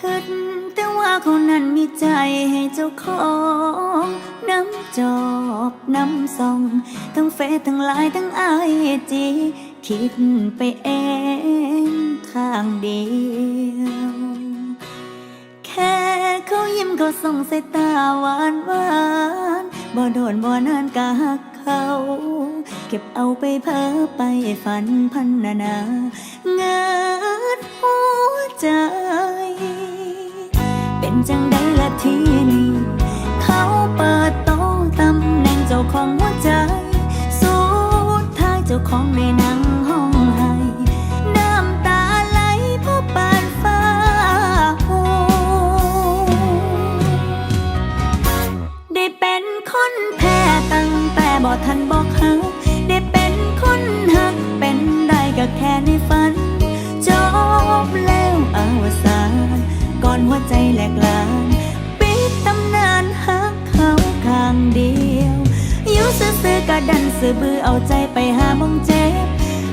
คิดแต่ว่าเขานั้นมีใจให้เจ้าของน้ำจอบน้ำส่องทั้งเฟซทั้งไลน์ทั้งไอจีคิดไปเองทางเดียวแค่เขายิ้มเขาส่งสายตาหวานหวานบ่โดนบ่นานกะหักเขาเก็บเอาไปเพ้อไปฝันพันนานาเงิดหัวใจ จังได้ละทีนี้ เขาเปิดโตะตำแหน่งเจ้าของหัวใจ สุดท้ายเจ้าของในนังห้องให้น้ำตาไหลเพราะปานฟ้าหูได้เป็นคนแพ้ตั้งแต่บ่ทันบอกหักได้เป็นคนหักเป็นได้ก็แค่ในฝัน จบแล้วอาวสาน ก่อนหัวใจแหลกลาน ปิดตำนานหักเขาข้างเดียวอยู่ซื่อๆกะดันสื่อบือเอาใจไปหามองเจ็บ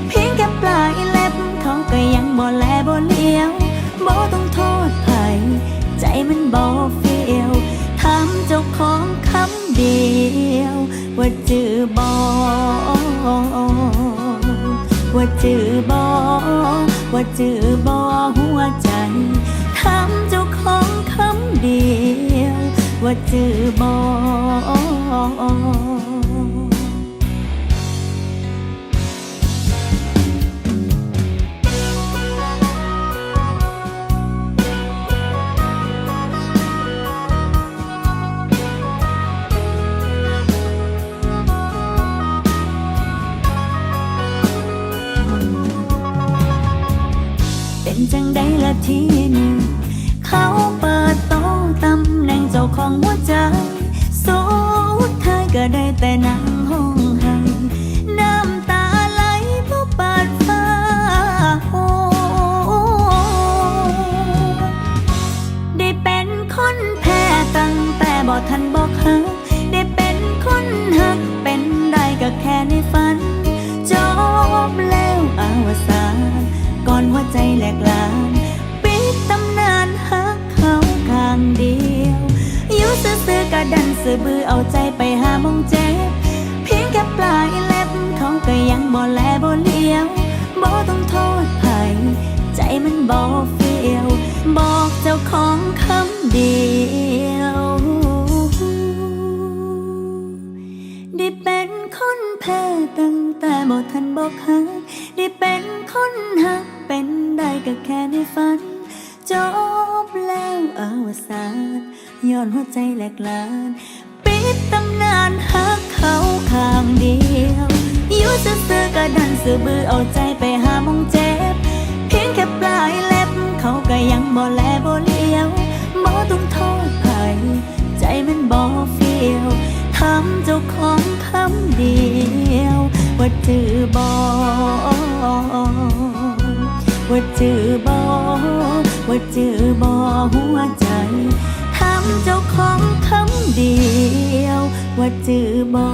เพียงแค่ปลายเล็บเขาก็ยังบ่แลบ่เลี้ยวบ่ต้องโทษใครใจมันบ่เฟียวถามเจ้าของคำเดียว ว่าจือบ่ว่าจือบ่ว่าจือบ่หัว ว่าจือบ่เป็นจังได้ละทีนี้เขา ได้แต่นั่งห้องไห้น้ำตาไหลเพราะปาดฟ้าโอ้ได้เป็นคนแพ้ตั้งแต่บ่ทันบอกหัก กะดันสือบือเอาใจไปหามงเจ็บเพียงแค่ปลายเล็บเขาก็ยังบ่แลบ่เลี้ยวบ่ต้องโทษใครใจมันบ่เฟียวบอกเจ้าของคำเดียวได้เป็นคนแพ้ตั้งแต่บ่ทันบอกหักได้เป็นคนหักเป็นได้ก็แค่ในฝัน จบแล้วอวสานย้อนหัวใจแหลกลาน ปิดตำนานหักเขาข้างเดียวอยู่ซื่อๆก็ดันสื่อบือเอาใจไปหามองเจ็บ เพียงแค่ปลายเล็บ เขาก็ยังบ่แลบ่เลี้ยวบ่ต้องโทษใครใจมันบ่เฟียวทำเจ้าของคำเดียว ว่าจือบ่ว่าจือบ่ว่ เจอบ่หัวใจทำเจ้าของคำเดียว ว่าเจอบ่